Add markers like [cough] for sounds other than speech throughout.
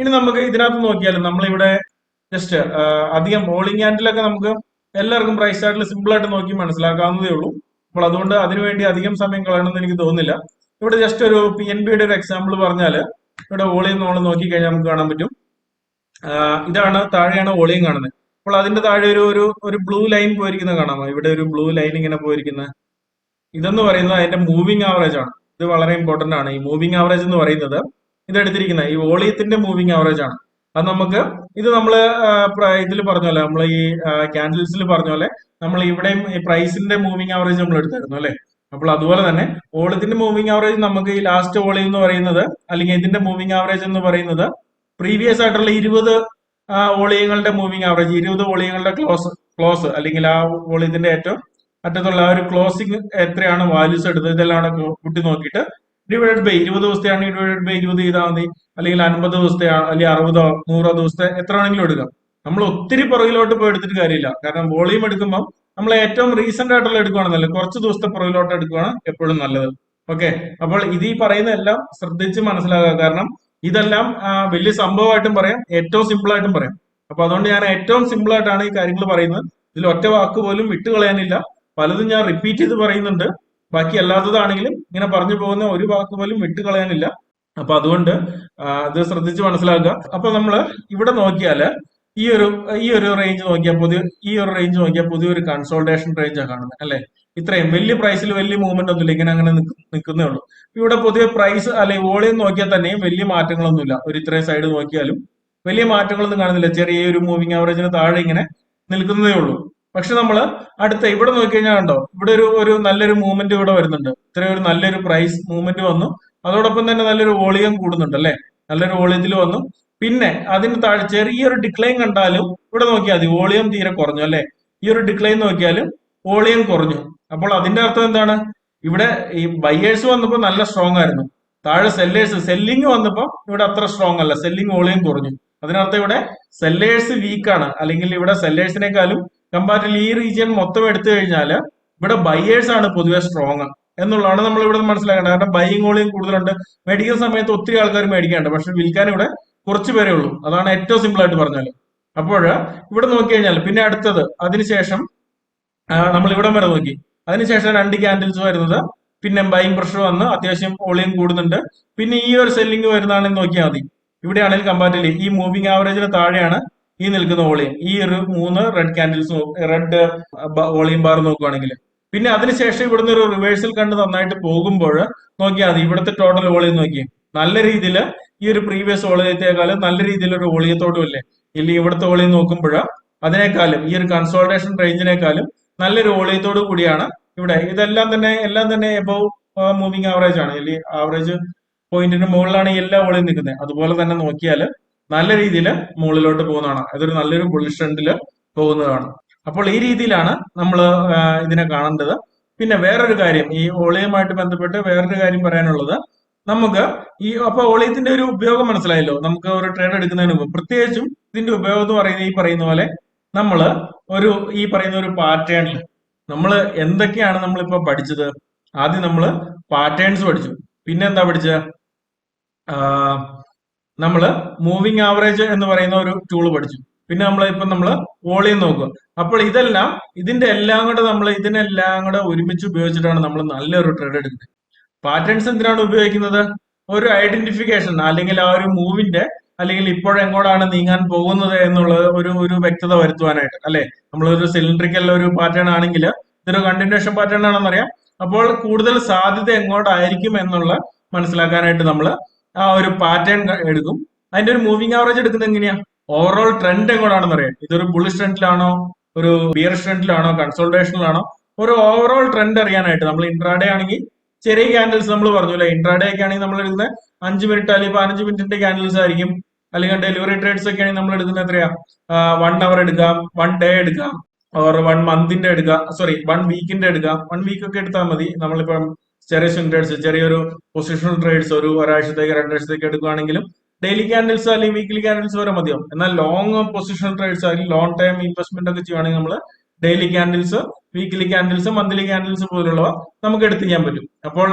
ഇനി നമുക്ക് ഇതിനകത്ത് നോക്കിയാലും നമ്മളിവിടെ ജസ്റ്റ് അധികം ബോളിംഗ് ആൻഡിലൊക്കെ നമുക്ക് എല്ലാവർക്കും പ്രൈസ് ചാർട്ടിൽ സിമ്പിൾ ആയിട്ട് നോക്കി മനസ്സിലാക്കാവുന്നതേ ഉള്ളൂ. അപ്പോൾ അതുകൊണ്ട് അതിനുവേണ്ടി അധികം സമയം കളയണമെന്ന് എനിക്ക് തോന്നുന്നില്ല. ഇവിടെ ജസ്റ്റ് ഒരു പി എൻ ബിയുടെ ഒരു എക്സാമ്പിൾ പറഞ്ഞാൽ ഇവിടെ വോളിയം നമ്മൾ നോക്കിക്കഴിഞ്ഞാൽ നമുക്ക് കാണാൻ പറ്റും. ഇതാണ് താഴെയാണ് വോളിയം കാണുന്നത്. അപ്പോൾ അതിന്റെ താഴെ ഒരു ഒരു ഒരു ബ്ലൂ ലൈൻ പോയിരിക്കുന്നത് കാണാമോ? ഇവിടെ ഒരു ബ്ലൂ ലൈൻ ഇങ്ങനെ പോയിരിക്കുന്നത്. ഇതെന്ന് പറയുന്നത് അതിന്റെ മൂവിങ് ആവറേജ് ആണ്. ഇത് വളരെ ഇമ്പോർട്ടന്റ് ആണ്. ഈ മൂവിങ് ആവറേജ് എന്ന് പറയുന്നത് ഇത് എടുത്തിരിക്കുന്നത് ഈ വോളിയത്തിന്റെ മൂവിങ് ആവറേജ് ആണ്. അത് നമുക്ക് ഇത് നമ്മൾ ഇതിൽ പറഞ്ഞ പോലെ നമ്മൾ ഈ ക്യാൻഡിൽസിൽ പറഞ്ഞ പോലെ നമ്മൾ ഇവിടെയും ഈ പ്രൈസിന്റെ മൂവിങ് ആവറേജ് നമ്മൾ എടുത്തായിരുന്നു അല്ലെ? അപ്പോൾ അതുപോലെ തന്നെ വോളിയത്തിന്റെ മൂവിങ് ആവറേജ് നമുക്ക് ഈ ലാസ്റ്റ് വോളിയം എന്ന് പറയുന്നത് അല്ലെങ്കിൽ ഇതിന്റെ മൂവിങ് ആവറേജ് എന്ന് പറയുന്നത് പ്രീവിയസ് ആയിട്ടുള്ള ഇരുപത് വോളിയങ്ങളുടെ മൂവിങ് ആവറേജ് ഇരുപത് വോളിയങ്ങളുടെ ക്ലോസ് ക്ലോസ് അല്ലെങ്കിൽ ആ വോളിയത്തിന്റെ ഏറ്റവും അറ്റത്തുള്ള ആ ഒരു ക്ലോസിംഗ് എത്രയാണ് വാല്യൂസ് എടുത്തത് ഇതെല്ലാം കൂട്ടി നോക്കിയിട്ട് ഡിവൈഡഡ് ബൈ ഇരുപത് ദിവസത്തെയാണ് ഡിവൈഡഡ് ബൈ ഇരുപത് ചെയ്താൽ മതി. അല്ലെങ്കിൽ അൻപത് ദിവസത്തെ അല്ലെങ്കിൽ അറുപതോ നൂറോ ദിവസത്തെ എത്ര ആണെങ്കിലും എടുക്കാം. നമ്മൾ ഒത്തിരി പുറകിലോട്ട് പോയി എടുത്തിട്ട് കാര്യമില്ല. കാരണം വോളിയം എടുക്കുമ്പോൾ നമ്മൾ ഏറ്റവും റീസെന്റ് ആയിട്ടുള്ള എടുക്കുകയാണ് കുറച്ച് ദിവസത്തെ പുറകിലോട്ട് എടുക്കുകയാണ് എപ്പോഴും നല്ലത്. ഓക്കെ അപ്പോൾ ഇത് ഈ പറയുന്ന എല്ലാം ശ്രദ്ധിച്ച് മനസ്സിലാക്കുക. കാരണം ഇതെല്ലാം വലിയ സംഭവമായിട്ടും പറയാം. ഏറ്റവും സിമ്പിൾ ആയിട്ടും പറയാം. അപ്പൊ അതുകൊണ്ട് ഞാൻ ഏറ്റവും സിമ്പിൾ ആയിട്ടാണ് ഈ കാര്യങ്ങൾ പറയുന്നത്. ഇതിൽ ഒറ്റ വാക്ക് പോലും വിട്ടുകളയാനില്ല. പലതും ഞാൻ റിപ്പീറ്റ് ചെയ്ത് പറയുന്നുണ്ട്. ബാക്കി അല്ലാത്തതാണെങ്കിലും ഇങ്ങനെ പറഞ്ഞു പോകുന്ന ഒരു വാക്ക് പോലും വിട്ടുകളയാനില്ല. അപ്പൊ അതുകൊണ്ട് അത് ശ്രദ്ധിച്ച് മനസ്സിലാക്കുക. അപ്പൊ നമ്മൾ ഇവിടെ നോക്കിയാൽ ഈ ഒരു ഈ ഒരു റേഞ്ച് നോക്കിയാൽ പുതിയ ഈ ഒരു റേഞ്ച് നോക്കിയാൽ പുതിയൊരു കൺസോൾട്ടേഷൻ റേഞ്ചാണ് കാണുന്നത് അല്ലെ? ഇത്രയും വലിയ പ്രൈസിൽ വലിയ മൂവ്മെന്റ് ഒന്നുമില്ല ഇങ്ങനെ അങ്ങനെ നിൽക്കുന്നേ ഉള്ളൂ. ഇവിടെ പുതിയ പ്രൈസ് അല്ലെങ്കിൽ വോളിയം നോക്കിയാൽ തന്നെയും വലിയ മാറ്റങ്ങളൊന്നുമില്ല. ഒരു ഇത്രയും സൈഡ് നോക്കിയാലും വലിയ മാറ്റങ്ങളൊന്നും കാണുന്നില്ല. ചെറിയ ഒരു മൂവിംഗ് ആവറേജിന് താഴെ ഇങ്ങനെ നിൽക്കുന്നതേ ഉള്ളൂ. പക്ഷെ നമ്മൾ അടുത്ത ഇവിടെ നോക്കിക്കഴിഞ്ഞാൽ കണ്ടോ ഇവിടെ ഒരു ഒരു നല്ലൊരു മൂവ്മെന്റ് ഇവിടെ വരുന്നുണ്ട്. ഇത്രയും ഒരു നല്ലൊരു പ്രൈസ് മൂവ്മെന്റ് വന്നു. അതോടൊപ്പം തന്നെ നല്ലൊരു വോളിയം കൂടുന്നുണ്ട് അല്ലെ? നല്ലൊരു വോളിയത്തിൽ വന്നു. പിന്നെ അതിന് താഴെ ചെറിയൊരു ഡിക്ലൈൻ കണ്ടാലും ഇവിടെ നോക്കിയാൽ മതി വോളിയം തീരെ കുറഞ്ഞു അല്ലെ? ഈ ഒരു ഡിക്ലൈൻ നോക്കിയാലും വോളിയം കുറഞ്ഞു. അപ്പോൾ അതിന്റെ അർത്ഥം എന്താണ്? ഇവിടെ ഈ ബയേഴ്സ് വന്നപ്പോൾ നല്ല സ്ട്രോങ് ആയിരുന്നു. താഴെ സെല്ലേഴ്സ് സെല്ലിംഗ് വന്നപ്പോൾ ഇവിടെ അത്ര സ്ട്രോങ് അല്ല. സെല്ലിംഗ് വോളിയം കുറഞ്ഞു. അതിനർത്ഥം ഇവിടെ സെല്ലേഴ്സ് വീക്കാണ് അല്ലെങ്കിൽ ഇവിടെ സെല്ലേഴ്സിനേക്കാളും കമ്പാരിറ്റീവ്ലി ഈ റീജിയൻ മൊത്തം എടുത്തു കഴിഞ്ഞാൽ ഇവിടെ ബയേഴ്സ് ആണ് പൊതുവെ സ്ട്രോങ് എന്നുള്ളതാണ് നമ്മൾ ഇവിടെ മനസ്സിലാക്കേണ്ടത്. കാരണം ബൈയിങ് വോളിയം കൂടുതലുണ്ട്. മെഡിക്കൽ സമയത്ത് ഒത്തിരി ആൾക്കാർ മേടിക്കാനുണ്ട് പക്ഷെ വിൽക്കാൻ ഇവിടെ കുറച്ച് പേരേ ഉള്ളൂ. അതാണ് ഏറ്റവും സിമ്പിൾ ആയിട്ട് പറഞ്ഞാൽ അപ്പോൾ ഇവിടെ നോക്കി കഴിഞ്ഞാൽ പിന്നെ അടുത്തത് അതിനുശേഷം നമ്മൾ ഇവിടം വരെ നോക്കി. അതിനുശേഷം രണ്ട് ക്യാൻഡിൽസ് വരുന്നത്. പിന്നെ ബൈങ് പ്രഷർ വന്ന് അത്യാവശ്യം ഓളിയും കൂടുന്നുണ്ട്. പിന്നെ ഈ ഒരു സെല്ലിംഗ് വരുന്നതാണെന്ന് നോക്കിയാൽ മതി. ഇവിടെയാണെങ്കിൽ കമ്പാരിറ്റീവ്ലി ഈ മൂവിംഗ് ആവറേജിന് താഴെയാണ് ഈ നിൽക്കുന്ന വോളിയം ഈ ഒരു മൂന്ന് red candles red volume bar നോക്കുകയാണെങ്കിൽ പിന്നെ അതിനുശേഷം ഇവിടുന്ന് ഒരു റിവേഴ്സൽ കണ്ട് നന്നായിട്ട് പോകുമ്പോൾ നോക്കിയാൽ മതി ഇവിടുത്തെ ടോട്ടൽ വോളിയം നോക്കി നല്ല രീതിയിൽ ഈ ഒരു പ്രീവിയസ് വോളിയത്തെക്കാളും നല്ല രീതിയിൽ ഒരു വോളിയത്തോടും അല്ലേ ഇല്ലെങ്കിൽ ഇവിടുത്തെ വോളിയം നോക്കുമ്പോൾ അതിനേക്കാളും ഈ ഒരു കൺസോൾട്ടേഷൻ റേഞ്ചിനേക്കാളും നല്ലൊരു വോളിയത്തോടു കൂടിയാണ് ഇവിടെ. ഇതെല്ലാം തന്നെ എല്ലാം തന്നെ എബവ് മൂവിങ് ആവറേജ് ആണ്. അല്ലെങ്കിൽ ആവറേജ് പോയിന്റിന് മുകളിലാണ് എല്ലാ വോളിയും നിൽക്കുന്നത്. അതുപോലെ തന്നെ നോക്കിയാൽ നല്ല രീതിയിൽ മുകളിലോട്ട് പോകുന്നതാണ്. അതൊരു നല്ലൊരു ബുള്ളിഷ് ട്രെൻഡിൽ പോകുന്നതാണ്. അപ്പോൾ ഈ രീതിയിലാണ് നമ്മൾ ഇതിനെ കാണേണ്ടത്. പിന്നെ വേറൊരു കാര്യം ഈ ഓളിയമായിട്ട് ബന്ധപ്പെട്ട് വേറൊരു കാര്യം പറയാനുള്ളത് നമുക്ക് ഈ അപ്പൊ ഓളിയത്തിന്റെ ഒരു ഉപയോഗം മനസ്സിലായല്ലോ? നമുക്ക് ഒരു ട്രേഡ് എടുക്കുന്നതിന് മുമ്പ്. പ്രത്യേകിച്ചും ഇതിന്റെ ഉപയോഗം എന്ന് പറയുന്നത് ഈ പറയുന്ന പോലെ നമ്മൾ ഒരു ഈ പറയുന്ന ഒരു പാറ്റേണിൽ നമ്മൾ എന്തൊക്കെയാണ് നമ്മളിപ്പോ പഠിച്ചത്? ആദ്യം നമ്മൾ പാറ്റേൺസ് പഠിച്ചു. പിന്നെ എന്താ പഠിച്ചത് നമ്മൾ മൂവിങ് ആവറേജ് എന്ന് പറയുന്ന ഒരു ടൂൾ പഠിച്ചു. പിന്നെ നമ്മൾ ഇപ്പം നമ്മൾ വോളിയം നോക്കുക. അപ്പോൾ ഇതെല്ലാം ഇതിന്റെ എല്ലാം കൂടെ നമ്മൾ ഇതിനെല്ലാം കൂടെ ഒരുമിച്ച് ഉപയോഗിച്ചിട്ടാണ് നമ്മൾ നല്ലൊരു ട്രേഡ് എടുക്കുന്നത്. പാറ്റേൺസ് എന്തിനാണ് ഉപയോഗിക്കുന്നത്? ഒരു ഐഡന്റിഫിക്കേഷൻ അല്ലെങ്കിൽ ആ ഒരു മൂവിന്റെ അല്ലെങ്കിൽ ഇപ്പോഴെങ്ങോട്ടാണ് നീങ്ങാൻ പോകുന്നത് എന്നുള്ള ഒരു ഒരു വ്യക്തത വരുത്തുവാനായിട്ട് അല്ലെ? നമ്മളൊരു സിലിണ്ടറിക്കൽ ഒരു പാറ്റേൺ ആണെങ്കിൽ ഇതൊരു കണ്ടിന്യൂഷൻ പാറ്റേൺ ആണെന്നറിയാം. അപ്പോൾ കൂടുതൽ സാധ്യത എങ്ങോട്ടായിരിക്കും എന്നുള്ള മനസ്സിലാക്കാനായിട്ട് നമ്മൾ ആ ഒരു പാറ്റേൺ എടുക്കും. അതിന്റെ ഒരു മൂവിങ് ആവറേജ് എടുക്കുന്നത് എങ്ങനെയാ? ഓവറോൾ ട്രെൻഡ് എങ്ങോട്ടാണെന്ന് അറിയാം. ഇതൊരു ബുള്ളിഷ് ട്രെൻഡിലാണോ ഒരു ബിയർ ട്രെൻഡിലാണോ കൺസോൾട്ടേഷനിലാണോ ഒരു ഓവറോൾ ട്രെൻഡ് അറിയാനായിട്ട് നമ്മൾ ഇൻട്രാഡേ ആണെങ്കിൽ ചെറിയ ക്യാൻഡിൽസ് നമ്മൾ പറഞ്ഞു അല്ലെ? ഇൻട്രാഡേ ഒക്കെ ആണെങ്കിൽ നമ്മൾ എടുക്കുന്ന അഞ്ച് മിനിറ്റ് അല്ലെങ്കിൽ പതിനഞ്ച് മിനിറ്റിന്റെ ക്യാൻഡിൽസ് ആയിരിക്കും. അല്ലെങ്കിൽ ഡെലിവറി ട്രേഡ്സ് ഒക്കെ ആണെങ്കിൽ നമ്മൾ എടുക്കുന്ന എത്രയാ? വൺ അവർ എടുക്കാം വൺ ഡേ എടുക്കാം ഓർ വൺ മന്തിന്റെ എടുക്കാം സോറി വൺ വീക്കിന്റെ എടുക്കാം. വൺ വീക്ക് ഒക്കെ എടുത്താൽ മതി. നമ്മളിപ്പം ചെറിയ സ്വിംഗ് ട്രേഡ്സ് ചെറിയൊരു പൊസിഷണൽ ട്രേഡ്സ് ഒരു ഒരാഴ്ചത്തേക്ക് രണ്ടാഴ്ചത്തേക്ക് എടുക്കുകയാണെങ്കിലും ഡെയിലി ക്യാൻഡിൽസ് അല്ലെങ്കിൽ വീക്ക്ലി ക്യാൻഡിൽസ് വരെ മതിയാവും. എന്നാൽ ലോങ് പൊസിഷണൽ ട്രേഡ്സ് അല്ലെങ്കിൽ ലോങ് ടൈം ഇൻവെസ്റ്റ്മെന്റ് ഒക്കെ ചെയ്യുകയാണെങ്കിൽ നമ്മൾ daily candles weekly candles monthly candles പോലുള്ളവ നമുക്ക് എടുത്ത് ചെയ്യാൻ പറ്റും. അപ്പോൾ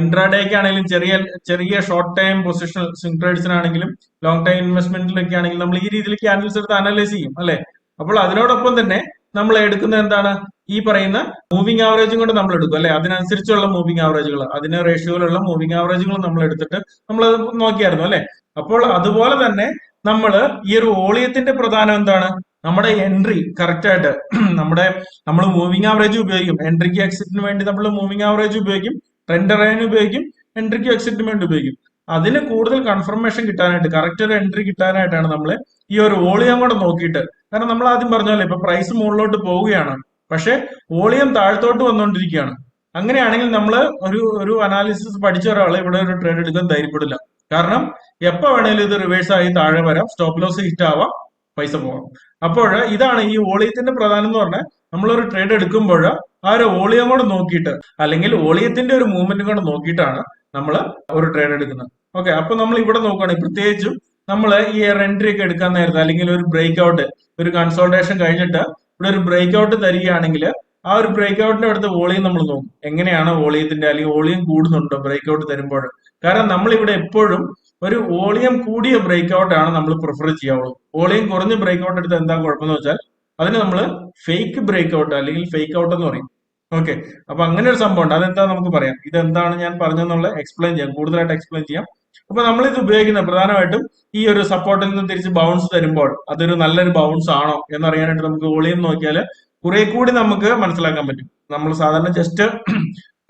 ഇൻട്രാഡേക്ക് ആണെങ്കിലും ചെറിയ ചെറിയ ഷോർട്ട് ടൈം പൊസിഷണൽ സ്വിംഗ് ട്രേഡ്സിനാണെങ്കിലും ലോങ് ടൈം ഇൻവെസ്റ്റ്മെന്റിലൊക്കെ ആണെങ്കിലും നമ്മൾ ഈ രീതിയിൽ ക്യാൻഡിൽസ് എടുത്ത് അനലൈസ് ചെയ്യും അല്ലെ? അപ്പോൾ അതിനോടൊപ്പം തന്നെ നമ്മൾ എടുക്കുന്നത് എന്താണ്? ഈ പറയുന്ന മൂവിങ് ആവറേജും കൊണ്ട് നമ്മൾ എടുക്കും അല്ലെ? അതിനനുസരിച്ചുള്ള മൂവിങ് ആവറേജുകൾ അതിന് റേഷ്യോയിലുള്ള മൂവിങ് ആവറേജുകൾ നമ്മൾ എടുത്തിട്ട് നമ്മൾ അത് നോക്കിയായിരുന്നു അല്ലെ? അപ്പോൾ അതുപോലെ തന്നെ നമ്മൾ ഈ ഒരു വോളിയത്തിന്റെ പ്രധാനം എന്താണ്? നമ്മുടെ എൻട്രി കറക്റ്റ് ആയിട്ട് [clears throat] നമ്മുടെ നമ്മൾ മൂവിങ് ആവറേജ് ഉപയോഗിക്കും. എൻട്രിക്ക് എക്സിറ്റിന് വേണ്ടി നമ്മൾ മൂവിങ് ആവറേജ് ഉപയോഗിക്കും. ട്രെൻഡ് റൈൻ ഉപയോഗിക്കും. എൻട്രിക്ക് എക്സിറ്റിന് വേണ്ടി ഉപയോഗിക്കും. അതിന് കൂടുതൽ കൺഫർമേഷൻ കിട്ടാനായിട്ട് കറക്റ്റ് ഒരു എൻട്രി കിട്ടാനായിട്ടാണ് നമ്മൾ ഈ ഒരു വോളിയം കൂടെ നോക്കിയിട്ട് കാരണം നമ്മൾ ആദ്യം പറഞ്ഞല്ലേ ഇപ്പൊ പ്രൈസ് മുകളിലോട്ട് പോവുകയാണ്. പക്ഷെ വോളിയം താഴത്തോട്ട് വന്നുകൊണ്ടിരിക്കുകയാണ് അങ്ങനെയാണെങ്കിൽ നമ്മൾ ഒരു ഒരു അനാലിസിസ് പഠിച്ച ഒരാൾ ഇവിടെ ഒരു ട്രേഡ് എടുക്കാൻ ധൈര്യപ്പെടില്ല. കാരണം എപ്പോ വേണേലും ഇത് റിവേഴ്സ് ആയി താഴെ വരാം സ്റ്റോപ്പ് ലോസ് ഹിറ്റ് ആവാം പൈസ പോകാം അപ്പോൾ ഇതാണ് ഈ വോളിയത്തിന്റെ പ്രധാനം എന്ന് പറഞ്ഞാൽ നമ്മളൊരു ട്രേഡ് എടുക്കുമ്പോൾ ആ ഒരു വോളിയം കൂടെ നോക്കിയിട്ട് അല്ലെങ്കിൽ വോളിയത്തിന്റെ ഒരു മൂവ്മെന്റ് കൂടെ നോക്കിയിട്ടാണ് നമ്മൾ ഒരു ട്രേഡ് എടുക്കുന്നത്. ഓക്കെ അപ്പൊ നമ്മൾ ഇവിടെ നോക്കുകയാണെങ്കിൽ പ്രത്യേകിച്ചും നമ്മൾ ഈ എൻട്രി ഒക്കെ എടുക്കാൻ നേരത്തെ അല്ലെങ്കിൽ ഒരു ബ്രേക്ക് ഔട്ട് ഒരു കൺസോൾട്ടേഷൻ കഴിഞ്ഞിട്ട് ഇവിടെ ഒരു ബ്രേക്ക് ഔട്ട് തരികയാണെങ്കിൽ ആ ഒരു ബ്രേക്ക് ഔട്ടിന്റെ അടുത്ത് വോളിയം നമ്മൾ നോക്കും. എങ്ങനെയാണ് വോളിയത്തിന്റെ അല്ലെങ്കിൽ വോളിയം കൂടുന്നുണ്ടോ ബ്രേക്ക് ഔട്ട് തരുമ്പോൾ? കാരണം നമ്മൾ ഇവിടെ എപ്പോഴും ഒരു വോളിയം കൂടിയ ബ്രേക്ക് ഔട്ട് ആണ് നമ്മൾ പ്രിഫർ ചെയ്യാവുള്ളൂ. വോളിയം കുറഞ്ഞ ബ്രേക്ക് ഔട്ട് എടുത്ത് എന്താ കുഴപ്പമെന്ന് വെച്ചാൽ അതിന് നമ്മൾ ഫേക്ക് ബ്രേക്ക് ഔട്ട് അല്ലെങ്കിൽ ഫേക്ക് ഔട്ട് എന്ന് പറയും. ഓക്കെ അപ്പൊ അങ്ങനെ ഒരു സംഭവം ഉണ്ട് അതെന്താ നമുക്ക് പറയാം? ഇതെന്താണ് ഞാൻ പറഞ്ഞെന്നുള്ള എക്സ്പ്ലെയിൻ ചെയ്യാം. കൂടുതലായിട്ട് എക്സ്പ്ലെയിൻ ചെയ്യാം. അപ്പൊ നമ്മൾ ഇത് ഉപയോഗിക്കുന്നത് പ്രധാനമായിട്ടും ഈ ഒരു സപ്പോർട്ടിൽ നിന്ന് തിരിച്ച് ബൗൺസ് തരുമ്പോൾ അതൊരു നല്ലൊരു ബൗൺസ് ആണോ എന്ന് അറിയാനായിട്ട് നമുക്ക് വോളിയം നോക്കിയാൽ കുറെ കൂടി നമുക്ക് മനസ്സിലാക്കാൻ പറ്റും. നമ്മൾ സാധാരണ ജസ്റ്റ്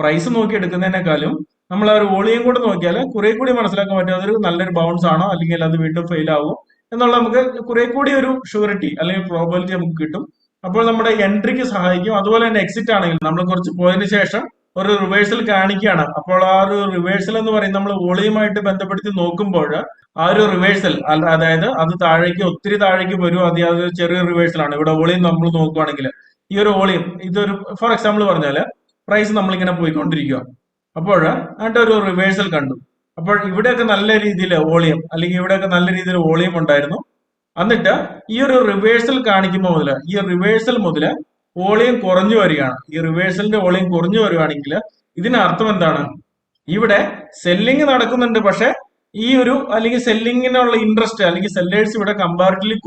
പ്രൈസ് നോക്കി എടുക്കുന്നതിനേക്കാളും നമ്മൾ ആ ഒരു വോളിയം കൂടെ നോക്കിയാൽ കുറെ കൂടി മനസ്സിലാക്കാൻ പറ്റും അതൊരു നല്ലൊരു ബൗൺസ് ആണോ അല്ലെങ്കിൽ അത് വീണ്ടും ഫെയിൽ ആവും എന്നുള്ള നമുക്ക് കുറെ കൂടി ഒരു ഷുവറിറ്റി അല്ലെങ്കിൽ പ്രോബിലിറ്റി നമുക്ക് കിട്ടും. അപ്പോൾ നമ്മുടെ എൻട്രിക്ക് സഹായിക്കും. അതുപോലെ തന്നെ എക്സിറ്റ് ആണെങ്കിൽ നമ്മൾ കുറച്ച് പോയതിനു ശേഷം ഒരു റിവേഴ്സൽ കാണിക്കുകയാണ്. അപ്പോൾ ആ ഒരു റിവേഴ്സൽ എന്ന് പറയുന്നത് നമ്മൾ വോളിയുമായിട്ട് ബന്ധപ്പെടുത്തി നോക്കുമ്പോൾ ആ ഒരു റിവേഴ്സൽ അതായത് അത് താഴേക്ക് ഒത്തിരി താഴേക്ക് വരും. അത് അത് ചെറിയ റിവേഴ്സൽ ആണ്. ഇവിടെ വോളിയം നമ്മൾ നോക്കുവാണെങ്കിൽ ഈ ഒരു വോളിയം ഇതൊരു ഫോർ എക്സാമ്പിൾ പറഞ്ഞാൽ പ്രൈസ് നമ്മളിങ്ങനെ പോയിക്കൊണ്ടിരിക്കുക അപ്പോൾ അങ്ങനത്തെ ഒരു റിവേഴ്സൽ കണ്ടു. അപ്പോൾ ഇവിടെയൊക്കെ നല്ല രീതിയിൽ വോളിയം അല്ലെങ്കിൽ ഇവിടെയൊക്കെ നല്ല രീതിയിൽ വോളിയം ഉണ്ടായിരുന്നു. എന്നിട്ട് ഈ ഒരു റിവേഴ്സൽ കാണിക്കുമ്പോൾ മുതൽ ഈ റിവേഴ്സൽ മുതൽ വോളിയം കുറഞ്ഞു വരികയാണ്. ഈ റിവേഴ്സലിന്റെ വോളിയം കുറഞ്ഞു വരികയാണെങ്കിൽ ഇതിനർത്ഥം എന്താണ്? ഇവിടെ സെല്ലിങ് നടക്കുന്നുണ്ട്. പക്ഷെ ഈ ഒരു അല്ലെങ്കിൽ സെല്ലിങ്ങിനുള്ള ഇൻട്രസ്റ്റ് അല്ലെങ്കിൽ സെല്ലേഴ്സ് ഇവിടെ കമ്പാരിറ്റീവ്ലി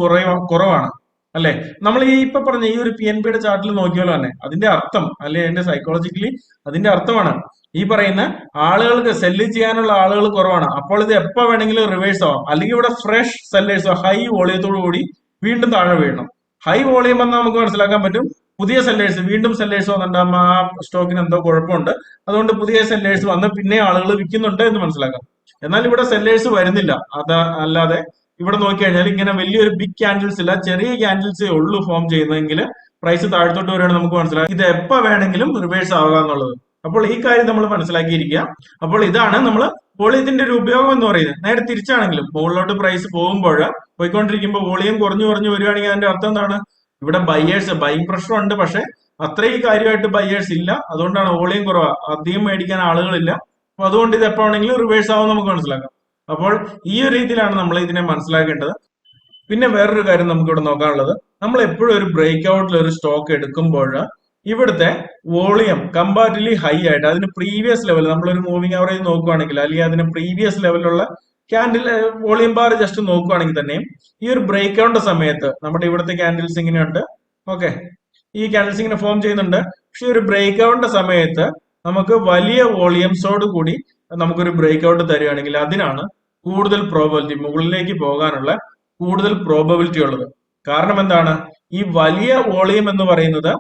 കുറവാണ്. അല്ലെ? നമ്മൾ ഈ ഇപ്പൊ പറഞ്ഞ ഈ ഒരു പി എൻ പിയുടെ ചാർട്ടിൽ നോക്കിയാലോ തന്നെ അതിന്റെ അർത്ഥം അല്ലെ? അതിന്റെ സൈക്കോളജിക്കലി അതിന്റെ അർത്ഥമാണ്. ഈ പറയുന്ന ആളുകൾക്ക് സെല്ല് ചെയ്യാനുള്ള ആളുകൾ കുറവാണ്. അപ്പോൾ ഇത് എപ്പോ വേണമെങ്കിലും റിവേഴ്സ് ആവാം. അല്ലെങ്കിൽ ഇവിടെ ഫ്രഷ് സെല്ലേഴ്സ് ഹൈ വോളിയത്തോടു കൂടി വീണ്ടും താഴെ വീഴണം. ഹൈ വോളിയം എന്ന് നമുക്ക് മനസ്സിലാക്കാൻ പറ്റും. പുതിയ സെല്ലേഴ്സ് വീണ്ടും സെല്ലേഴ്സ് വന്നിട്ട് ആ സ്റ്റോക്കിന് എന്തോ കുഴപ്പമുണ്ട്. അതുകൊണ്ട് പുതിയ സെല്ലേഴ്സ് വന്ന് പിന്നെ ആളുകൾ വിൽക്കുന്നുണ്ട് എന്ന് മനസ്സിലാക്കാം. എന്നാൽ ഇവിടെ സെല്ലേഴ്സ് വരുന്നില്ല. അത് അല്ലാതെ ഇവിടെ നോക്കിക്കഴിഞ്ഞാൽ ഇങ്ങനെ വലിയൊരു ബിഗ് ക്യാൻഡിൽസ് ഇല്ല. ചെറിയ ക്യാൻഡിൽസേ ഉള്ളൂ ഫോം ചെയ്യുന്നതെങ്കിൽ പ്രൈസ് താഴ്ത്തോട്ട് വരികയാണ് നമുക്ക് മനസ്സിലാക്കാം. ഇത് എപ്പോ വേണമെങ്കിലും റിവേഴ്സ് ആവുക എന്നുള്ളത്. അപ്പോൾ ഈ കാര്യം നമ്മൾ മനസ്സിലാക്കിയിരിക്കുക. അപ്പോൾ ഇതാണ് നമ്മൾ വോളിയത്തിന്റെ ഒരു ഉപയോഗം എന്ന് പറയുന്നത്. നേരെ തിരിച്ചാണെങ്കിലും മുകളിലോട്ട് പ്രൈസ് പോകുമ്പോൾ പോയിക്കൊണ്ടിരിക്കുമ്പോൾ വോളിയം കുറഞ്ഞു കുറഞ്ഞു വരികയാണെങ്കിൽ അതിന്റെ അർത്ഥം എന്താണ്? ഇവിടെ ബയേഴ്സ് ബൈങ് പ്രഷർ ഉണ്ട് പക്ഷെ അത്രയും കാര്യമായിട്ട് ബയേഴ്സ് ഇല്ല. അതുകൊണ്ടാണ് വോളിയം കുറവ്. അധികം മേടിക്കാൻ ആളുകളില്ല. അപ്പൊ അതുകൊണ്ട് ഇത് എപ്പോഴാണെങ്കിലും റിവേഴ്സ് ആവും നമുക്ക് മനസ്സിലാക്കാം. അപ്പോൾ ഈ ഒരു രീതിയിലാണ് നമ്മൾ ഇതിനെ മനസ്സിലാക്കേണ്ടത്. പിന്നെ വേറൊരു കാര്യം നമുക്ക് ഇവിടെ നോക്കാനുള്ളത്. നമ്മൾ എപ്പോഴും ഒരു ബ്രേക്ക് ഔട്ടിൽ ഒരു സ്റ്റോക്ക് എടുക്കുമ്പോൾ ഇവിടുത്തെ വോളിയം കമ്പാരിറ്റീവ്ലി ഹൈ ആയിട്ട് അതിന് പ്രീവിയസ് ലെവൽ നമ്മൾ ഒരു മൂവിംഗ് ആവറേജ് നോക്കുവാണെങ്കിൽ അല്ലെങ്കിൽ അതിന് പ്രീവിയസ് ലെവലുള്ള ക്യാൻഡിൽ വോളിയം ബാർ ജസ്റ്റ് നോക്കുവാണെങ്കിൽ തന്നെയും ഈ ഒരു ബ്രേക്ക് ഔട്ട് സമയത്ത് നമ്മുടെ ഇവിടുത്തെ ക്യാൻഡിൽസ് ഇങ്ങനെയുണ്ട്. ഓക്കെ ഈ ക്യാൻഡിൽസ് ഇങ്ങനെ ഫോം ചെയ്യുന്നുണ്ട്. പക്ഷെ ഒരു ബ്രേക്ക് ഔട്ട് സമയത്ത് നമുക്ക് വലിയ വോളിയംസോട് കൂടി നമുക്കൊരു ബ്രേക്ക് ഔട്ട് തരികയാണെങ്കിൽ അതിനാണ് കൂടുതൽ പ്രോബബിലിറ്റി മുകളിലേക്ക് പോകാനുള്ള കൂടുതൽ പ്രോബബിലിറ്റി ഉള്ളത്. കാരണം എന്താണ്? ഈ വലിയ വോളിയം എന്ന് പറയുന്നത്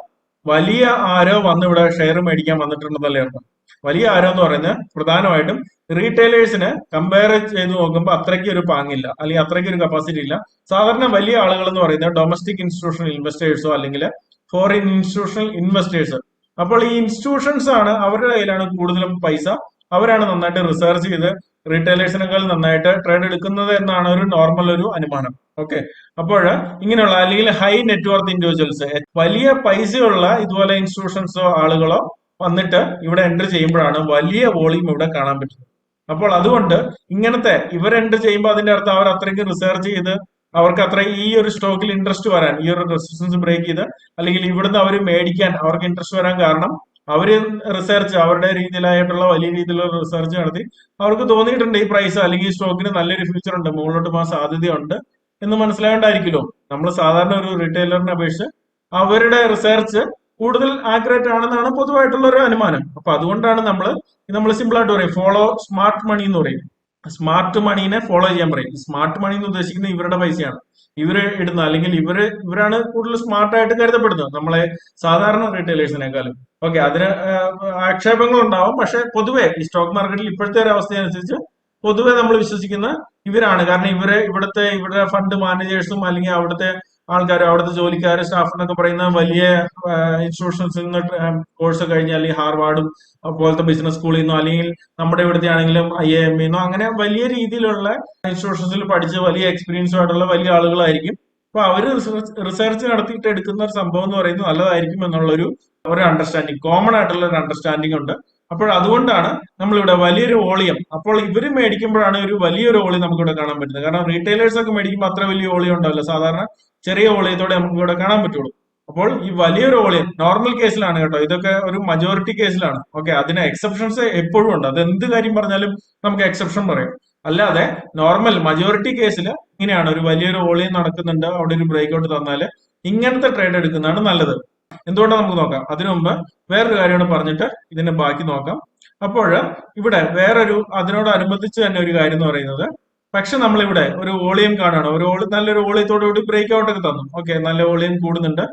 വലിയ ആരോ വന്ന് ഇവിടെ ഷെയർ മേടിക്കാൻ വന്നിട്ടുണ്ടെന്നല്ലേ അർത്ഥം. വലിയ ആരോ എന്ന് പറയുന്നത് പ്രധാനമായിട്ടും റീറ്റെയിലേഴ്സിന് കമ്പയർ ചെയ്ത് നോക്കുമ്പോൾ അത്രയ്ക്ക് ഒരു പാങ്ങില്ല. അല്ലെങ്കിൽ അത്രയ്ക്ക് ഒരു കപ്പാസിറ്റി ഇല്ല. സാധാരണ വലിയ ആളുകൾ എന്ന് പറയുന്നത് ഡൊമസ്റ്റിക് ഇൻസ്റ്റിറ്റ്യൂഷണൽ ഇൻവെസ്റ്റേഴ്സോ അല്ലെങ്കിൽ ഫോറിൻ ഇൻസ്റ്റിറ്റ്യൂഷണൽ ഇൻവെസ്റ്റേഴ്സ് അപ്പോൾ ഈ ഇൻസ്റ്റിറ്റ്യൂഷൻസ് ആണ് അവരുടെ കയ്യിലാണ് കൂടുതലും പൈസ. അവരാണ് നന്നായിട്ട് റിസർച്ച് ചെയ്ത് റീറ്റെയിലേഴ്സിനേക്കാൾ നന്നായിട്ട് ട്രേഡ് എടുക്കുന്നത് എന്നാണ് ഒരു നോർമൽ ഒരു അനുമാനം. ഓക്കെ അപ്പോൾ ഇങ്ങനെയുള്ള അല്ലെങ്കിൽ ഹൈ നെറ്റ്വർത്ത് ഇൻഡിവിജ്വൽസ് വലിയ പൈസയുള്ള ഇതുപോലെ ഇൻസ്റ്റിറ്റ്യൂഷൻസോ ആളുകളോ വന്നിട്ട് ഇവിടെ എന്റർ ചെയ്യുമ്പോഴാണ് വലിയ വോളിയം ഇവിടെ കാണാൻ പറ്റുന്നത്. അപ്പോൾ അതുകൊണ്ട് ഇങ്ങനത്തെ ഇവർ എന്റർ ചെയ്യുമ്പോൾ അതിന്റെ അർത്ഥം അവർ അത്രയ്ക്ക് റിസർച്ച് ചെയ്ത് അവർക്ക് അത്ര ഈ ഒരു സ്റ്റോക്കിൽ ഇൻട്രസ്റ്റ് വരാൻ ഈ ഒരു റെസിസ്റ്റൻസ് ബ്രേക്ക് ചെയ്ത് അല്ലെങ്കിൽ ഇവിടുന്ന് അവർ മേടിക്കാൻ അവർക്ക് ഇൻട്രസ്റ്റ് വരാൻ കാരണം അവർ റിസർച്ച് അവരുടെ രീതിയിലായിട്ടുള്ള വലിയ രീതിയിലുള്ള റിസർച്ച് നടത്തി. അവർക്ക് തോന്നിയിട്ടുണ്ട് ഈ പ്രൈസ് അല്ലെങ്കിൽ ഈ സ്റ്റോക്കിന് നല്ലൊരു ഫ്യൂച്ചർ ഉണ്ട് മുകളിലോട്ട് പോകാൻ സാധ്യതയുണ്ട് എന്ന് മനസ്സിലാകണ്ടായിരിക്കുമല്ലോ നമ്മൾ സാധാരണ ഒരു റീറ്റെയിലറിനെ അപേക്ഷിച്ച് അവരുടെ റിസർച്ച് കൂടുതൽ ആക്യുറേറ്റ് ആണെന്നാണ് പൊതുവായിട്ടുള്ള ഒരു അനുമാനം. അപ്പൊ അതുകൊണ്ടാണ് നമ്മൾ നമ്മൾ സിമ്പിൾ ആയിട്ട് പറയും. ഫോളോ സ്മാർട്ട് മണി എന്ന് പറയും. സ്മാർട്ട് മണീനെ ഫോളോ ചെയ്യാൻ പറയും. സ്മാർട്ട് മണി എന്ന് ഉദ്ദേശിക്കുന്നത് ഇവരുടെ പൈസയാണ്. ഇവർ ഇടുന്ന അല്ലെങ്കിൽ ഇവർ ഇവരാണ് കൂടുതൽ സ്മാർട്ട് ആയിട്ട് കരുതപ്പെടുന്നത്. നമ്മളെ സാധാരണ റീറ്റെയിലേഴ്സിനേക്കാളും ഓക്കെ അതിന് ആക്ഷേപങ്ങൾ ഉണ്ടാവും പക്ഷെ പൊതുവെ ഈ സ്റ്റോക്ക് മാർക്കറ്റിൽ ഇപ്പോഴത്തെ ഒരു അവസ്ഥയനുസരിച്ച് പൊതുവെ നമ്മൾ വിശ്വസിക്കുന്ന ഇവരാണ്. കാരണം ഇവരെ ഇവിടുത്തെ ഇവരുടെ ഫണ്ട് മാനേജേഴ്സും അല്ലെങ്കിൽ അവിടുത്തെ ആൾക്കാർ അവിടുത്തെ ജോലിക്കാർ സ്റ്റാഫ് എന്നൊക്കെ പറയുന്ന വലിയ ഇൻസ്റ്റിറ്റ്യൂഷൻസിൽ നിന്ന് കോഴ്സ് കഴിഞ്ഞ അല്ലെങ്കിൽ ഹാർവാർഡും പോലത്തെ ബിസിനസ് സ്കൂളിൽ നിന്നോ അല്ലെങ്കിൽ നമ്മുടെ ഇവിടുത്തെ ആണെങ്കിലും ഐ എ എം എന്നോ അങ്ങനെ വലിയ രീതിയിലുള്ള ഇൻസ്റ്റിറ്റ്യൂഷൻസിൽ പഠിച്ച് വലിയ എക്സ്പീരിയൻസും ആയിട്ടുള്ള വലിയ ആളുകളായിരിക്കും. അപ്പൊ അവർ റിസർച്ച് നടത്തിയിട്ട് എടുക്കുന്ന ഒരു സംഭവം എന്ന് പറയുന്നത് നല്ലതായിരിക്കും എന്നുള്ളൊരു ഒരു അണ്ടർസ്റ്റാൻഡിങ് കോമൺ ആയിട്ടുള്ള ഒരു അണ്ടർസ്റ്റാൻഡിങ് ഉണ്ട്. അപ്പോൾ അതുകൊണ്ടാണ് നമ്മളിവിടെ വലിയൊരു വോളിയം. അപ്പോൾ ഇവർ മേടിക്കുമ്പോഴാണ് ഒരു വലിയൊരു ഓളി നമുക്കിവിടെ കാണാൻ പറ്റുന്നത്. കാരണം റീറ്റെയിലേഴ്സ് ഒക്കെ മേടിക്കുമ്പോൾ അത്ര വലിയ ഓളി ഉണ്ടാവില്ല. സാധാരണ ചെറിയ വോളിയത്തോടെ നമുക്ക് ഇവിടെ കാണാൻ പറ്റുള്ളൂ. അപ്പോൾ ഈ വലിയൊരു വോളിയം നോർമൽ കേസിലാണ് കേട്ടോ. ഇതൊക്കെ ഒരു മജോറിറ്റി കേസിലാണ് ഓക്കെ അതിന് എക്സെപ്ഷൻസ് എപ്പോഴും ഉണ്ട്. അത് എന്ത് കാര്യം പറഞ്ഞാലും നമുക്ക് എക്സെപ്ഷൻ പറയാം. അല്ലാതെ നോർമൽ മജോറിറ്റി കേസിൽ ഇങ്ങനെയാണ്. ഒരു വലിയൊരു വോളിയം നടക്കുന്നുണ്ട് അവിടെ ഒരു ബ്രേക്ക് ഔട്ട് തന്നാൽ ഇങ്ങനത്തെ ട്രേഡ് എടുക്കുന്നതാണ് നല്ലത്. എന്തുകൊണ്ടാണ് നമുക്ക് നോക്കാം? അതിനു മുമ്പ് വേറൊരു കാര്യമാണ് പറഞ്ഞിട്ട് ഇതിന്റെ ബാക്കി നോക്കാം. അപ്പോൾ ഇവിടെ വേറൊരു അതിനോടനുബന്ധിച്ച് തന്നെ ഒരു കാര്യം എന്ന് പറയുന്നത് പക്ഷെ നമ്മളിവിടെ ഒരു വോളിയം കാണുകയാണ് ഒരു നല്ലൊരു വോളിയത്തോടു കൂടി ബ്രേക്ക് ഔട്ട് ഒക്കെ തന്നു. ഓക്കെ നല്ല വോളിയം കൂടുന്നുണ്ട്.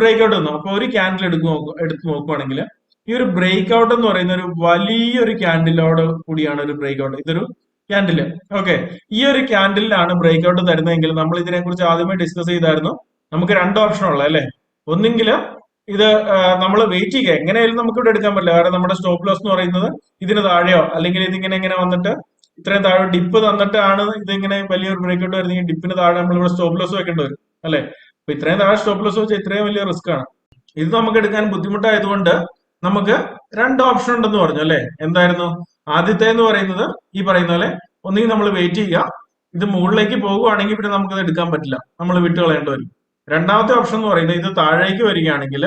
ബ്രേക്ക് ഔട്ട് തന്നു. അപ്പൊ ഒരു ക്യാൻഡിൽ എടുക്കും എടുത്ത് നോക്കുവാണെങ്കിൽ ഈ ഒരു ബ്രേക്ക് ഔട്ട് എന്ന് പറയുന്ന ഒരു വലിയൊരു ക്യാൻഡിലോട് കൂടിയാണ് ഒരു ബ്രേക്ക് ഔട്ട് ഇതൊരു ക്യാൻഡിൽ ഓക്കെ ഈ ഒരു ക്യാൻഡിലാണ് ബ്രേക്ക് ഔട്ട് തരുന്നതെങ്കിൽ നമ്മൾ ഇതിനെ കുറിച്ച് ആദ്യമേ ഡിസ്കസ് ചെയ്തായിരുന്നു. നമുക്ക് രണ്ട് ഓപ്ഷൻ ഉള്ളത് അല്ലെ? ഒന്നെങ്കിൽ ഇത് നമ്മൾ വെയിറ്റ് ചെയ്യുക. എങ്ങനെയായാലും നമുക്ക് ഇവിടെ എടുക്കാൻ പറ്റില്ല. കാരണം നമ്മുടെ സ്റ്റോപ്പ് ലോസ് എന്ന് പറയുന്നത് ഇതിന് താഴെയോ അല്ലെങ്കിൽ ഇതിങ്ങനെ എങ്ങനെ വന്നിട്ട് ഇത്രയും താഴെ ഡിപ്പ് തന്നിട്ടാണ് ഇതിങ്ങനെ വലിയൊരു ബ്രേക്ക് ഔട്ട് വരുന്നെങ്കിൽ ഡിപ്പിന് താഴെ നമ്മൾ ഇവിടെ സ്റ്റോപ്പ് ലോസ് വെക്കേണ്ടി വരും അല്ലെ? അപ്പൊ ഇത്രയും താഴെ സ്റ്റോപ്പ് ലോസ് വെച്ചാൽ ഇത്രയും വലിയ റിസ്ക് ആണ്. ഇത് നമുക്ക് എടുക്കാൻ ബുദ്ധിമുട്ടായതുകൊണ്ട് നമുക്ക് രണ്ട് ഓപ്ഷൻ ഉണ്ടെന്ന് പറഞ്ഞു അല്ലെ? എന്തായിരുന്നു? ആദ്യത്തെ എന്ന് പറയുന്നത് ഈ പറയുന്ന പോലെ ഒന്നുകിൽ നമ്മൾ വെയിറ്റ് ചെയ്യുക ഇത് മുകളിലേക്ക് പോകുവാണെങ്കിൽ പിന്നെ നമുക്കത് എടുക്കാൻ പറ്റില്ല. നമ്മൾ വിട്ട് കളയേണ്ടി വരും. രണ്ടാമത്തെ ഓപ്ഷൻ എന്ന് പറയുന്നത് ഇത് താഴേക്ക് വരികയാണെങ്കിൽ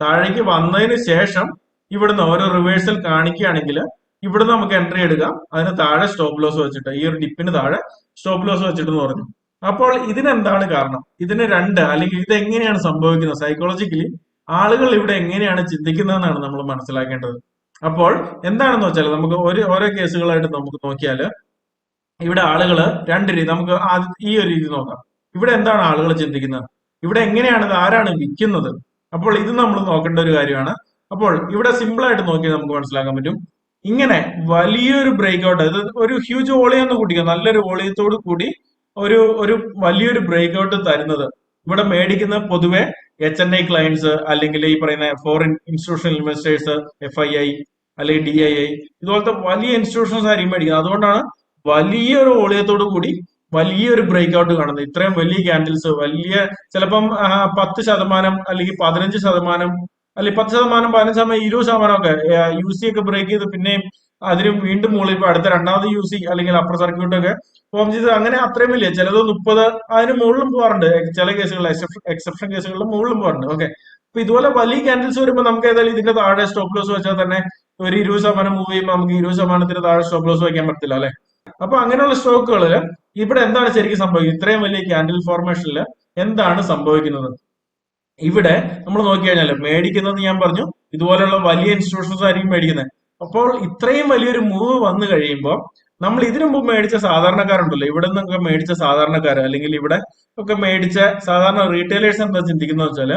താഴേക്ക് വന്നതിന് ശേഷം ഇവിടുന്ന് ഓരോ റിവേഴ്സൽ കാണിക്കുകയാണെങ്കിൽ ഇവിടുന്ന് നമുക്ക് എൻട്രി എടുക്കാം. അതിന് താഴെ സ്റ്റോപ്പ് ലോസ് വെച്ചിട്ട് ഈ ഒരു ഡിപ്പിന് താഴെ സ്റ്റോപ്പ് ലോസ് വെച്ചിട്ട് എന്ന് പറഞ്ഞു. അപ്പോൾ ഇതിനെന്താണ് കാരണം? ഇതിന് രണ്ട് അല്ലെങ്കിൽ ഇത് എങ്ങനെയാണ് സംഭവിക്കുന്നത്? സൈക്കോളജിക്കലി ആളുകൾ ഇവിടെ എങ്ങനെയാണ് ചിന്തിക്കുന്നതെന്നാണ് നമ്മൾ മനസ്സിലാക്കേണ്ടത്. അപ്പോൾ എന്താണെന്ന് വെച്ചാൽ നമുക്ക് ഒരു ഓരോ കേസുകളായിട്ട് നമുക്ക് നോക്കിയാൽ ഇവിടെ ആളുകൾ രണ്ട് രീതി നമുക്ക് ഈ ഒരു രീതി നോക്കാം. ഇവിടെ എന്താണ് ആളുകൾ ചിന്തിക്കുന്നത്? ഇവിടെ എങ്ങനെയാണ് ഇത് ആരാണ് വിൽക്കുന്നത്? അപ്പോൾ ഇത് നമ്മൾ നോക്കേണ്ട ഒരു കാര്യമാണ്. അപ്പോൾ ഇവിടെ സിമ്പിൾ ആയിട്ട് നോക്കിയാൽ നമുക്ക് മനസ്സിലാക്കാൻ പറ്റും. ഇങ്ങനെ വലിയൊരു ബ്രേക്ക് ഔട്ട് ഇത് ഒരു ഹ്യൂജ് വോളിയം ഒന്ന് കൂട്ടിക്കുക നല്ലൊരു വോളിയത്തോട് കൂടി ഒരു ഒരു വലിയൊരു ബ്രേക്ക് ഔട്ട് തരുന്നത്. ഇവിടെ മേടിക്കുന്ന പൊതുവെ എച്ച് എൻ ഐ ക്ലയൻസ് അല്ലെങ്കിൽ ഈ പറയുന്ന foreign institutional investors F I I അല്ലെങ്കിൽ ഡി ഐ ഐ ഇതുപോലത്തെ വലിയ ഇൻസ്റ്റിറ്റ്യൂഷൻസ് ആയിരിക്കും മേടിക്കുന്നത്. അതുകൊണ്ടാണ് വലിയൊരു വോളിയത്തോട് കൂടി വലിയൊരു ബ്രേക്ക് ഔട്ട് കാണുന്നത്. ഇത്രയും വലിയ ക്യാൻഡിൽസ് വലിയ ചിലപ്പം പത്ത് ശതമാനം അല്ലെങ്കിൽ പതിനഞ്ച് ശതമാനം അല്ലെങ്കിൽ പത്ത് ശതമാനം പതിനഞ്ച് ശതമാനം ഇരുപത് ശതമാനം ഒക്കെ യു സി ഒക്കെ ബ്രേക്ക് ചെയ്ത് പിന്നെയും അതിന് വീണ്ടും മുകളിൽ ഇപ്പൊ അടുത്ത രണ്ടാമത് യു സി അല്ലെങ്കിൽ അപ്പർ സർക്യൂട്ട് ഒക്കെ ഫോം ചെയ്ത് അങ്ങനെ അത്രയും വലിയ ചിലത് മുപ്പത് അതിന് മുകളിലും പോകാറുണ്ട് ചില കേസുകളിൽ എക്സെപ്ഷൻ കേസുകളിൽ മുകളിലും പോകാറുണ്ട് ഓക്കെ അപ്പൊ ഇതുപോലെ വലിയ ക്യാൻഡിൽസ് വരുമ്പോൾ നമുക്ക് ഏതായാലും ഇതിന്റെ താഴെ സ്റ്റോപ്പ് ലോസ് വെച്ചാൽ തന്നെ ഒരു ഇരുപത് ശതമാനം മൂവ് ചെയ്യുമ്പോൾ നമുക്ക് ഇരുപത് ശതമാനത്തിന് താഴെ സ്റ്റോപ്പ് ലോസ് വയ്ക്കാൻ പറ്റില്ല അല്ലെ? അപ്പൊ അങ്ങനെയുള്ള സ്റ്റോക്കുകളിൽ ഇവിടെ എന്താണ് ശരിക്കും സംഭവിക്കുന്നത്? ഇത്രയും വലിയ ക്യാൻഡിൽ ഫോർമേഷനിൽ എന്താണ് സംഭവിക്കുന്നത്? ഇവിടെ നമ്മൾ നോക്കി കഴിഞ്ഞാൽ മേടിക്കുന്നത് ഞാൻ പറഞ്ഞു ഇതുപോലെയുള്ള വലിയ ഇൻസ്റ്റിറ്റ്യൂഷൻസ് ആയിരിക്കും മേടിക്കുന്നത്. അപ്പോൾ ഇത്രയും വലിയൊരു മൂവ് വന്നു കഴിയുമ്പോൾ നമ്മൾ ഇതിനു മുമ്പ് മേടിച്ച സാധാരണക്കാരുണ്ടല്ലോ. ഇവിടെ നിന്നൊക്കെ മേടിച്ച സാധാരണക്കാർ അല്ലെങ്കിൽ ഇവിടെ ഒക്കെ മേടിച്ച സാധാരണ റീറ്റെയിലേഴ്സ് എന്താ ചിന്തിക്കുന്നത് വെച്ചാൽ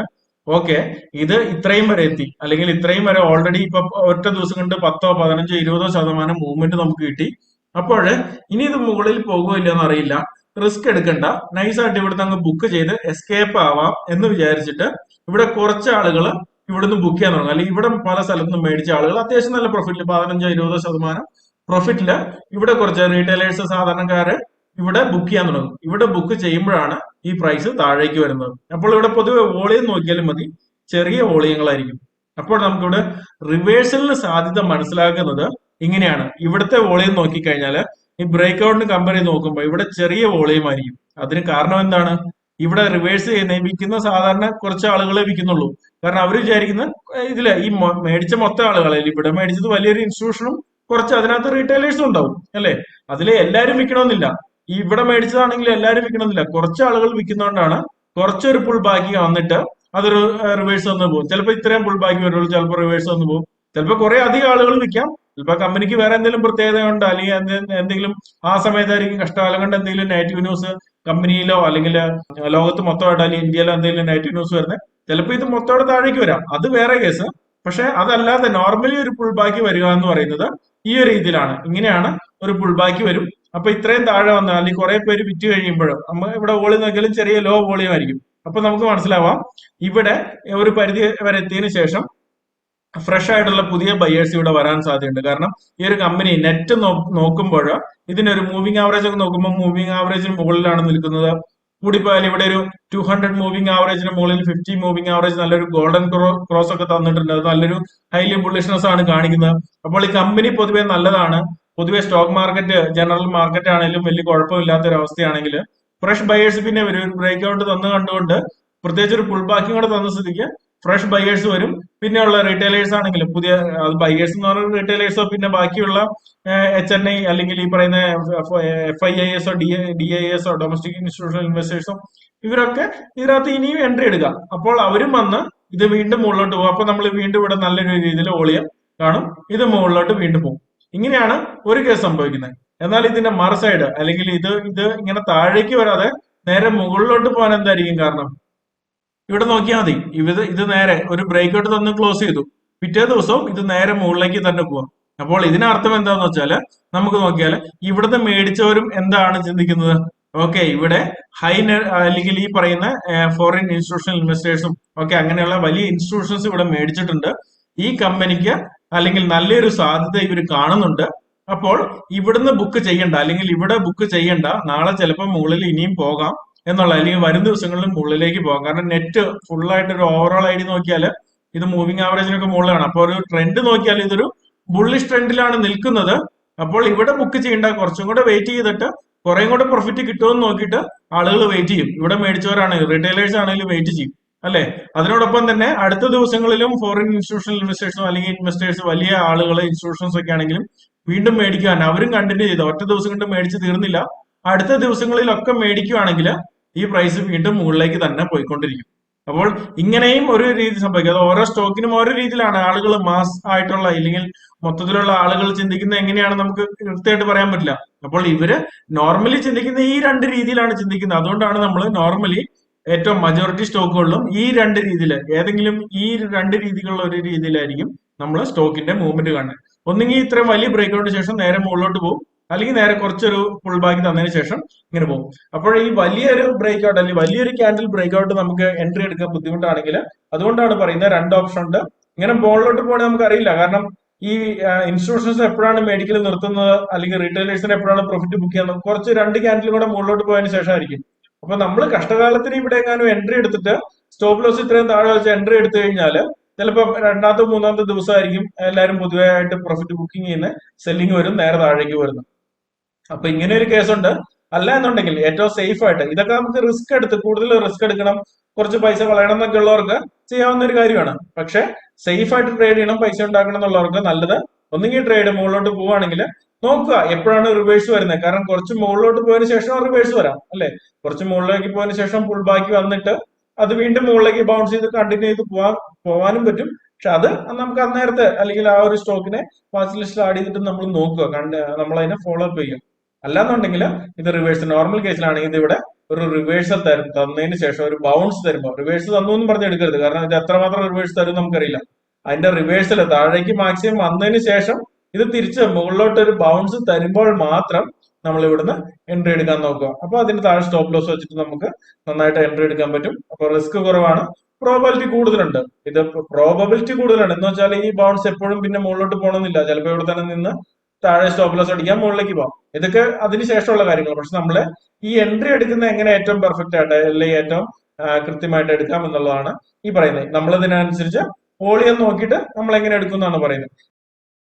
ഓക്കെ ഇത് ഇത്രയും വരെ എത്തി. അല്ലെങ്കിൽ ഇത്രയും വരെ ഓൾറെഡി ഇപ്പൊ ഒറ്റ ദിവസം കൊണ്ട് പത്തോ പതിനഞ്ചോ ഇരുപതോ ശതമാനം മൂവ്മെന്റ് നമുക്ക് കിട്ടി. അപ്പോൾ ഇനി ഇത് മുകളിൽ പോകുമോ എന്ന് അറിയില്ല. റിസ്ക് എടുക്കണ്ട. നൈസായിട്ട് ഇവിടുന്ന് അങ്ങ് ബുക്ക് ചെയ്ത് എസ്കേപ്പ് ആവാം എന്ന് വിചാരിച്ചിട്ട് ഇവിടെ കുറച്ച് ആളുകൾ ഇവിടുന്ന് ബുക്ക് ചെയ്യാൻ തുടങ്ങും. അല്ലെങ്കിൽ ഇവിടെ പല സ്ഥലത്തുനിന്നും മേടിച്ച ആളുകൾ അത്യാവശ്യം നല്ല പ്രോഫിറ്റിൽ പതിനഞ്ചോ ഇരുപതോ ശതമാനം പ്രോഫിറ്റിൽ ഇവിടെ കുറച്ച് റീറ്റെയിലേഴ്സ് സാധാരണക്കാര് ഇവിടെ ബുക്ക് ചെയ്യാൻ തുടങ്ങും. ഇവിടെ ബുക്ക് ചെയ്യുമ്പോഴാണ് ഈ പ്രൈസ് താഴേക്ക് വരുന്നത്. അപ്പോൾ ഇവിടെ പൊതുവെ വോളിയം നോക്കിയാലും മതി. ചെറിയ വോളിയങ്ങളായിരിക്കും. അപ്പോൾ നമുക്കിവിടെ റിവേഴ്സലിന് സാധ്യത മനസ്സിലാക്കുന്നത് ഇങ്ങനെയാണ്. ഇവിടുത്തെ വോളിയം നോക്കിക്കഴിഞ്ഞാൽ ഈ ബ്രേക്ക് ഔട്ടിന് കമ്പയർ ചെയ്ത് നോക്കുമ്പോൾ ഇവിടെ ചെറിയ വോളിയം ആയിരിക്കും. അതിന് കാരണം എന്താണ്? ഇവിടെ റിവേഴ്സ് ചെയ്യുന്ന വിൽക്കുന്ന സാധാരണ കുറച്ച് ആളുകളെ വിൽക്കുന്നുള്ളൂ. കാരണം അവർ വിചാരിക്കുന്ന ഇതിൽ ഈ മേടിച്ച മൊത്തം ആളുകളെ ഇവിടെ മേടിച്ചത് വലിയൊരു ഇൻസ്റ്റിറ്റ്യൂഷനും കുറച്ച് അതിനകത്ത് റീറ്റെയിലേഴ്സും ഉണ്ടാവും അല്ലെ? അതിലെ എല്ലാവരും വിൽക്കണമെന്നില്ല. ഇവിടെ മേടിച്ചതാണെങ്കിൽ എല്ലാവരും വിൽക്കണമെന്നില്ല. കുറച്ച് ആളുകൾ വിൽക്കുന്നതുകൊണ്ടാണ് കുറച്ചൊരു പുൾ ബാക്കി വന്നിട്ട് അതൊരു റിവേഴ്സ് വന്ന് പോകും. ചിലപ്പോൾ ഇത്രയും പുൾ ബാക്കി വരുള്ളൂ ചിലപ്പോൾ റിവേഴ്സ് വന്ന് പോകും. ചിലപ്പോൾ കുറെ അധികം ആളുകൾ വിൽക്കാം. ചിലപ്പോൾ കമ്പനിക്ക് വേറെ എന്തെങ്കിലും പ്രത്യേകത കൊണ്ട് അല്ലെങ്കിൽ എന്തെങ്കിലും ആ സമയത്തായിരിക്കും കഷ്ടകാലം കൊണ്ട് എന്തെങ്കിലും നെഗറ്റീവ് ന്യൂസ് കമ്പനിയിലോ അല്ലെങ്കിൽ ലോകത്ത് മൊത്തമായിട്ട് അല്ലെങ്കിൽ ഇന്ത്യയിലോ എന്തെങ്കിലും നെഗറ്റീവ് ന്യൂസ് വരുന്നത് ചിലപ്പോൾ ഇത് മൊത്തമായിട്ട് താഴേക്ക് വരാം. അത് വേറെ കേസ്. പക്ഷെ അതല്ലാതെ നോർമലി ഒരു പുൾ ബാക്ക് വരിക എന്ന് പറയുന്നത് ഈ ഒരു രീതിയിലാണ്. ഇങ്ങനെയാണ് ഒരു പുൾ ബാക്ക് വരും. അപ്പൊ ഇത്രയും താഴെ വന്നാൽ അല്ലെങ്കിൽ കുറെ പേര് വിറ്റ് കഴിയുമ്പോഴും നമ്മൾ ഇവിടെ വോളിയം നോക്കിയാലും ചെറിയ ലോ വോളിയം ആയിരിക്കും. അപ്പൊ നമുക്ക് മനസ്സിലാവാം. ഇവിടെ ഒരു പരിധി വരെ എത്തിയതിനു ശേഷം ഫ്രഷ് ആയിട്ടുള്ള പുതിയ ബയേഴ്സ് ഇവിടെ വരാൻ സാധ്യതയുണ്ട്. കാരണം ഈ ഒരു കമ്പനി നെറ്റ് നോക്കുമ്പോൾ ഇതിനൊരു മൂവിംഗ് ആവറേജ് ഒക്കെ നോക്കുമ്പോൾ മൂവിംഗ് ആവറേജിന് മുകളിലാണ് നിൽക്കുന്നത്. കൂടിപ്പോയാൽ ഇവിടെ ഒരു ടു ഹൺഡ്രഡ് മൂവിംഗ് ആവറേജിന് മുകളിൽ ഫിഫ്റ്റി മൂവിംഗ് ആവറേജ് നല്ലൊരു ഗോൾഡൻ ക്രോസ് ഒക്കെ തന്നിട്ടുണ്ട്. അത് നല്ലൊരു ഹൈലി ബുള്ളിഷ്നെസ് ആണ് കാണിക്കുന്നത്. അപ്പോൾ ഈ കമ്പനി പൊതുവെ നല്ലതാണ്. പൊതുവെ സ്റ്റോക്ക് മാർക്കറ്റ് ജനറൽ മാർക്കറ്റ് ആണെങ്കിലും വലിയ കുഴപ്പമില്ലാത്ത ഒരു അവസ്ഥയാണെങ്കിൽ ഫ്രഷ് ബയേഴ്സ് പിന്നെ ഒരു ബ്രേക്ക് ഔട്ട് തന്നു കണ്ടുകൊണ്ട് പ്രത്യേകിച്ച് ഒരു പുൾ ബാക്കിങ്ങോട് കൂടെ തന്ന സ്ഥിതിക്ക് ഫ്രഷ് ബയേഴ്സ് വരും. പിന്നെയുള്ള റീറ്റെയിലേഴ്സ് ആണെങ്കിലും പുതിയ ബൈയേഴ്സ് എന്ന് പറയുന്ന റീറ്റെയിലേഴ്സോ പിന്നെ ബാക്കിയുള്ള എച്ച് എൻ ഐ അല്ലെങ്കിൽ ഈ പറയുന്ന എഫ് ഐ ഐ എസോ ഡി ഡി ഐ എസോ ഡൊമസ്റ്റിക് ഇൻസ്റ്റിറ്റ്യൂഷണൽ ഇൻവെസ്റ്റേഴ്സോ ഇവരൊക്കെ ഇതിനകത്ത് ഇനിയും എൻട്രി എടുക്കാം. അപ്പോൾ അവരും വന്ന് ഇത് വീണ്ടും മുകളിലോട്ട് പോകും. അപ്പൊ നമ്മൾ വീണ്ടും ഇവിടെ നല്ലൊരു രീതിയിൽ ഓളിയം കാണും. ഇത് മുകളിലോട്ട് വീണ്ടും പോകും. ഇങ്ങനെയാണ് ഒരു കേസ് സംഭവിക്കുന്നത്. എന്നാൽ ഇതിന്റെ മറസൈഡ് അല്ലെങ്കിൽ ഇത് ഇത് ഇങ്ങനെ താഴേക്ക് വരാതെ നേരെ മുകളിലോട്ട് പോകാൻ എന്തായിരിക്കും കാരണം? ഇവിടെ നോക്കിയാൽ മതി. ഇത് ഇത് നേരെ ഒരു ബ്രേക്ക് ഔട്ട് തന്ന് ക്ലോസ് ചെയ്തു. പിറ്റേ ദിവസവും ഇത് നേരെ മുകളിലേക്ക് തന്നെ പോവാം. അപ്പോൾ ഇതിനർത്ഥം എന്താന്ന് വെച്ചാൽ നമുക്ക് നോക്കിയാൽ ഇവിടുന്ന് മേടിച്ചവരും എന്താണ് ചിന്തിക്കുന്നത്? ഓക്കെ ഇവിടെ ഹൈ അല്ലെങ്കിൽ ഈ പറയുന്ന ഫോറിൻ ഇൻസ്റ്റിറ്റ്യൂഷണൽ ഇൻവെസ്റ്റേഴ്സും ഓക്കെ അങ്ങനെയുള്ള വലിയ ഇൻസ്റ്റിറ്റ്യൂഷൻസ് ഇവിടെ മേടിച്ചിട്ടുണ്ട്. ഈ കമ്പനിക്ക് അല്ലെങ്കിൽ നല്ലൊരു സാധ്യത ഇവർ കാണുന്നുണ്ട്. അപ്പോൾ ഇവിടുന്ന് ബുക്ക് ചെയ്യണ്ട അല്ലെങ്കിൽ ഇവിടെ ബുക്ക് ചെയ്യണ്ട നാളെ ചിലപ്പോൾ മുകളിൽ ഇനിയും പോകാം. എന്നുള്ള അല്ലെങ്കിൽ വരും ദിവസങ്ങളിലും മുകളിലേക്ക് പോകാം. കാരണം നെറ്റ് ഫുൾ ആയിട്ട് ഒരു ഓവറോൾ ഐ ഡി നോക്കിയാൽ ഇത് മൂവിങ് ആവറേജിനൊക്കെ മുകളിലാണ്. അപ്പോൾ ഒരു ട്രെൻഡ് നോക്കിയാൽ ഇതൊരു ബുള്ളിഷ് ട്രെൻഡിലാണ് നിൽക്കുന്നത്. അപ്പോൾ ഇവിടെ ബുക്ക് ചെയ്യേണ്ട. കുറച്ചും കൂടെ വെയിറ്റ് ചെയ്തിട്ട് കുറേ കൂടെ പ്രോഫിറ്റ് കിട്ടുമെന്ന് നോക്കിയിട്ട് ആളുകൾ വെയിറ്റ് ചെയ്യും. ഇവിടെ മേടിച്ചവരാണ് റീറ്റെയിലേഴ്സ് ആണെങ്കിലും വെയിറ്റ് ചെയ്യും. അല്ലെ? അതിനോടൊപ്പം തന്നെ അടുത്ത ദിവസങ്ങളിലും ഫോറിൻ ഇൻസ്റ്റിറ്റ്യൂഷണൽ ഇൻവെസ്റ്റേഴ്സും അല്ലെങ്കിൽ ഇൻവെസ്റ്റേഴ്സ് വലിയ ആളുകൾ ഇൻസ്റ്റിറ്റ്യൂഷൻസ് ഒക്കെ ആണെങ്കിലും വീണ്ടും മേടിക്കുവാൻ. അവരും കണ്ടിന്യൂ ചെയ്ത്. ഒറ്റ ദിവസം കൊണ്ട് മേടിച്ച് തീർന്നില്ല. അടുത്ത ദിവസങ്ങളിലൊക്കെ മേടിക്കുകയാണെങ്കിൽ ഈ പ്രൈസ് വീണ്ടും മുകളിലേക്ക് തന്നെ പോയിക്കൊണ്ടിരിക്കും. അപ്പോൾ ഇങ്ങനെയും ഒരു രീതി സംഭവിക്കും. അത് ഓരോ സ്റ്റോക്കിനും ഓരോ രീതിയിലാണ്. ആളുകൾ മാസ് ആയിട്ടുള്ള ഇല്ലെങ്കിൽ മൊത്തത്തിലുള്ള ആളുകൾ ചിന്തിക്കുന്നത് എങ്ങനെയാണ് നമുക്ക് കൃത്യമായിട്ട് പറയാൻ പറ്റില്ല. അപ്പോൾ ഇവർ നോർമലി ചിന്തിക്കുന്ന ഈ രണ്ട് രീതിയിലാണ് ചിന്തിക്കുന്നത്. അതുകൊണ്ടാണ് നമ്മൾ നോർമലി ഏറ്റവും മജോറിറ്റി സ്റ്റോക്കുകളിലും ഈ രണ്ട് രീതിയിൽ ഏതെങ്കിലും ഈ രണ്ട് രീതികളുള്ള ഒരു രീതിയിലായിരിക്കും നമ്മൾ സ്റ്റോക്കിന്റെ മൂവ്മെന്റ് കാണുന്നത്. ഒന്നുകിൽ ഇത്രയും വലിയ ബ്രേക്കൗട്ടിന് ശേഷം നേരെ മുകളിലോട്ട് പോകും. അല്ലെങ്കിൽ നേരെ കുറച്ചൊരു ഫുൾ ബാക്ക് തന്നതിന് ശേഷം ഇങ്ങനെ പോകും. അപ്പോൾ ഈ വലിയൊരു ബ്രേക്ക് ഔട്ട് അല്ലെങ്കിൽ വലിയൊരു ക്യാൻഡിൽ ബ്രേക്ക് ഔട്ട് നമുക്ക് എൻട്രി എടുക്കാൻ ബുദ്ധിമുട്ടാണെങ്കിൽ അതുകൊണ്ടാണ് പറയുന്നത് രണ്ട് ഓപ്ഷൻ ഉണ്ട്. ഇങ്ങനെ ബോളിലോട്ട് പോകണമെങ്കിൽ നമുക്ക് അറിയില്ല കാരണം ഈ ഇൻസ്റ്റിറ്റ്യൂഷൻസ് എപ്പോഴാണ് മെഡിക്കൽ നിർത്തുന്നത് അല്ലെങ്കിൽ റീറ്റെയിലേഴ്സിന് എപ്പോഴാണ് പ്രോഫിറ്റ് ബുക്ക് ചെയ്യുന്നത്? കുറച്ച് രണ്ട് ക്യാൻഡിലും കൂടെ മുകളിലോട്ട് പോയതിനു ശേഷമായിരിക്കും അപ്പൊ നമ്മൾ കഷ്ടകാലത്തിന് ഇവിടെ എങ്ങാനും എൻട്രി എടുത്തിട്ട് സ്റ്റോപ്പ് ലോസ് ഇത്രയും താഴെ വെച്ച് എൻട്രി എടുത്തു കഴിഞ്ഞാൽ ചിലപ്പോൾ രണ്ടാമത്തെ മൂന്നാമത്തെ ദിവസമായിരിക്കും എല്ലാവരും പൊതുവെ ആയിട്ട് പ്രോഫിറ്റ് ബുക്കിംഗ് ചെയ്യുന്ന സെല്ലിംഗ് വരും നേരെ താഴേക്ക് വരുന്നു അപ്പൊ ഇങ്ങനെ ഒരു കേസുണ്ട് അല്ല എന്നുണ്ടെങ്കിൽ ഏറ്റവും സേഫ് ആയിട്ട് ഇതൊക്കെ നമുക്ക് റിസ്ക് എടുത്ത് കൂടുതൽ റിസ്ക് എടുക്കണം കുറച്ച് പൈസ കളയണം എന്നൊക്കെ ഉള്ളവർക്ക് ചെയ്യാവുന്ന ഒരു കാര്യമാണ്. പക്ഷെ സേഫ് ആയിട്ട് ട്രേഡ് ചെയ്യണം പൈസ ഉണ്ടാക്കണം എന്നുള്ളവർക്ക് നല്ലത് ഒന്നുകിൽ ട്രേഡ് മുകളിലോട്ട് പോവുകയാണെങ്കിൽ നോക്കുക എപ്പോഴാണ് റിവേഴ്സ് വരുന്നത്. കാരണം കുറച്ച് മുകളിലോട്ട് പോയതിന് ശേഷം റിവേഴ്സ് വരാം അല്ലെ? കുറച്ച് മുകളിലേക്ക് പോയതിന് ശേഷം ഫുൾ ബാക്കി വന്നിട്ട് അത് വീണ്ടും മുകളിലേക്ക് ബൗൺസ് ചെയ്ത് കണ്ടിന്യൂ ചെയ്ത് പോവാൻ പോവാനും പറ്റും. പക്ഷെ അത് നമുക്ക് അന്നേരത്തെ അല്ലെങ്കിൽ ആ ഒരു സ്റ്റോക്കിനെ വാച്ച് ലിസ്റ്റിൽ ആഡ് ചെയ്തിട്ട് നമ്മൾ നോക്കുക. കണ്ട് നമ്മൾ അതിനെ ഫോളോ അപ്പ് ചെയ്യും. അല്ലാന്നുണ്ടെങ്കിൽ ഇത് റിവേഴ്സ് നോർമൽ കേസിലാണെങ്കിൽ ഇത് ഇവിടെ ഒരു റിവേഴ്സൽ തരും തന്നതിന് ശേഷം ഒരു ബൗൺസ് തരുമ്പോൾ റിവേഴ്സ് തന്നു എന്ന് പറഞ്ഞ് എടുക്കരുത്. കാരണം ഇത് എത്രമാത്രം റിവേഴ്സ് തരും നമുക്കറിയില്ല. അതിന്റെ റിവേഴ്സൽ താഴേക്ക് മാക്സിമം വന്നതിന് ശേഷം ഇത് തിരിച്ച് മുകളിലോട്ട് ഒരു ബൗൺസ് തരുമ്പോൾ മാത്രം നമ്മൾ ഇവിടുന്ന് എൻട്രി എടുക്കാൻ നോക്കുക. അപ്പൊ അതിന് താഴെ സ്റ്റോപ്പ് ലോസ് വെച്ചിട്ട് നമുക്ക് നന്നായിട്ട് എൻട്രി എടുക്കാൻ പറ്റും. അപ്പൊ റിസ്ക് കുറവാണ്. പ്രോബിലിറ്റി കൂടുതലുണ്ട്. ഇത് പ്രോബിലിറ്റി കൂടുതലാണ്. എന്ന് വെച്ചാൽ ഈ ബൗൺസ് എപ്പോഴും പിന്നെ മുകളിലോട്ട് പോകണമെന്നില്ല. ചിലപ്പോൾ ഇവിടെ തന്നെ നിന്ന് താഴെ സ്റ്റോപ്പ് ലോസ് അടിക്കാം മുകളിലേക്ക് പോകാം ഇതൊക്കെ അതിന് ശേഷമുള്ള കാര്യങ്ങൾ പക്ഷെ നമ്മൾ ഈ എൻട്രി എടുക്കുന്ന എങ്ങനെ ഏറ്റവും പെർഫെക്റ്റ് ആയിട്ട് അല്ലെങ്കിൽ ഏറ്റവും കൃത്യമായിട്ട് എടുക്കാം എന്നുള്ളതാണ് ഈ പറയുന്നത്. നമ്മൾ ഇതിനനുസരിച്ച് വോളിയം നോക്കിയിട്ട് നമ്മൾ എങ്ങനെ എടുക്കും എന്നാണ് പറയുന്നത്.